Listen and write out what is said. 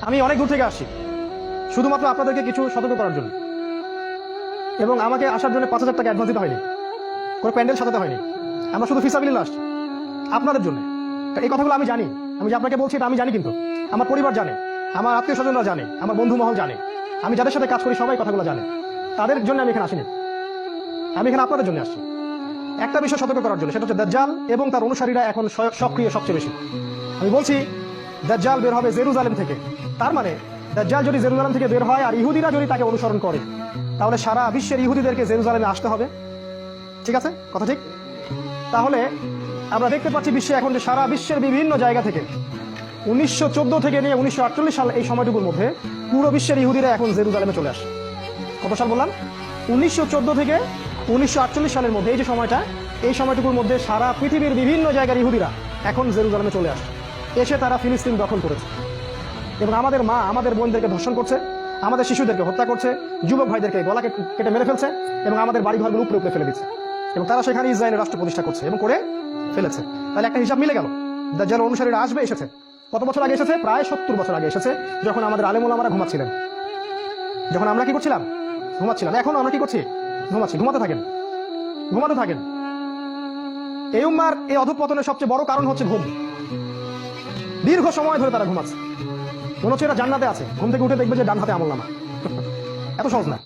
আমি অনেক দূর থেকে আসছি শুধুমাত্র আপনাদেরকে কিছু সতর্ক করার জন্য। এবং আমাকে আসার জন্য পাঁচ হাজার টাকা অ্যাডভান্স দিতে হয়নি। কোনো প্যান্ডেল সাজাতে হয়নি। আমরা শুধু ফিসাবিল আসছি, আপনাদের জন্য। এই কথাগুলো আমি জানি, আমি যে আপনাকে বলছি এটা আমি জানি কিন্তু। আমার পরিবার জানে, আমার আত্মীয় স্বজনরা জানে, আমার বন্ধু মহল জানে। আমি যাদের সাথে কাজ করি সবাই কথাগুলো জানে। তাদের জন্য আমি এখানে আসিনি। আমি এখানে আপনাদের জন্য আসছি। একটা বিষয় সতর্ক করার জন্য, সেটা হচ্ছে দাজ্জাল এবং তার অনুসারীরা এখন সক্রিয়, সবচেয়ে বেশি। আমি বলছি, দাজ্জাল বের হবে জেরুজালেম থেকে। তার মানে দাজ্জাল যদি জেরুজালেম থেকে বের হয় আর ইহুদিরা যদি তাকে অনুসরণ করে, তাহলে সারা বিশ্বের ইহুদিদেরকে জেরুজালেমে আসতে হবে। ঠিক আছে? কথা ঠিক? তাহলে আমরা দেখতে পাচ্ছি বিশ্বে এখন যে সারা বিশ্বের বিভিন্ন জায়গা থেকে উনিশশো থেকে নিয়ে উনিশশো সাল এই সময়টুকুর মধ্যে পুরো বিশ্বের ইহুদিরা এখন জেরুজালেমে চলে আসে। কত সাল বললাম? উনিশশো চোদ্দ থেকে উনিশশো আটচল্লিশ সালের মধ্যে, এই যে সময়টা, এই সময়টুকুর মধ্যে সারা পৃথিবীর বিভিন্ন জায়গার ইহুদিরা এখন জেরুজালেমে চলে আসে। এসে তারা ফিলিস্তিন দখল করেছে। এবং আমাদের মা আমাদের বোনদেরকে ধর্ষণ করছে, আমাদের শিশুদেরকে হত্যা করছে, যুবক ভাইদেরকে গলা কেটে মেরে ফেলছে এবং আমাদের বাড়ি ঘরগুলো উপরে উপরে ফেলে দিচ্ছে। এবং তারা সেখানে ইসরায়েলের রাষ্ট্র প্রতিষ্ঠা করছে এবং করে ফেলেছে। তাহলে একটা হিসাব মিলে গেল। দাজ্জাল অনুসারীরা আসবে, এসেছে। কত বছর আগে এসেছে? প্রায় সত্তর বছর আগে এসেছে, যখন আমাদের আলেমুল আমরা ঘুমাচ্ছিলেন। যখন আমরা কি করছিলাম? ঘুমাচ্ছিলাম। এখন আমরা কি করছি? ঘুমাচ্ছি। ঘুমাতে থাকেন। ঘুমাতে থাকেন। এই উম্মার এই অধপতনের সবচেয়ে বড় কারণ হচ্ছে ঘুম। দীর্ঘ সময় ধরে তারা ঘুমাচ্ছে। মনে হচ্ছে এটা জান্নাতে আছে। ঘুম থেকে উঠে দেখবে যে ডান হাতে আমল নামা। এত সহজ না।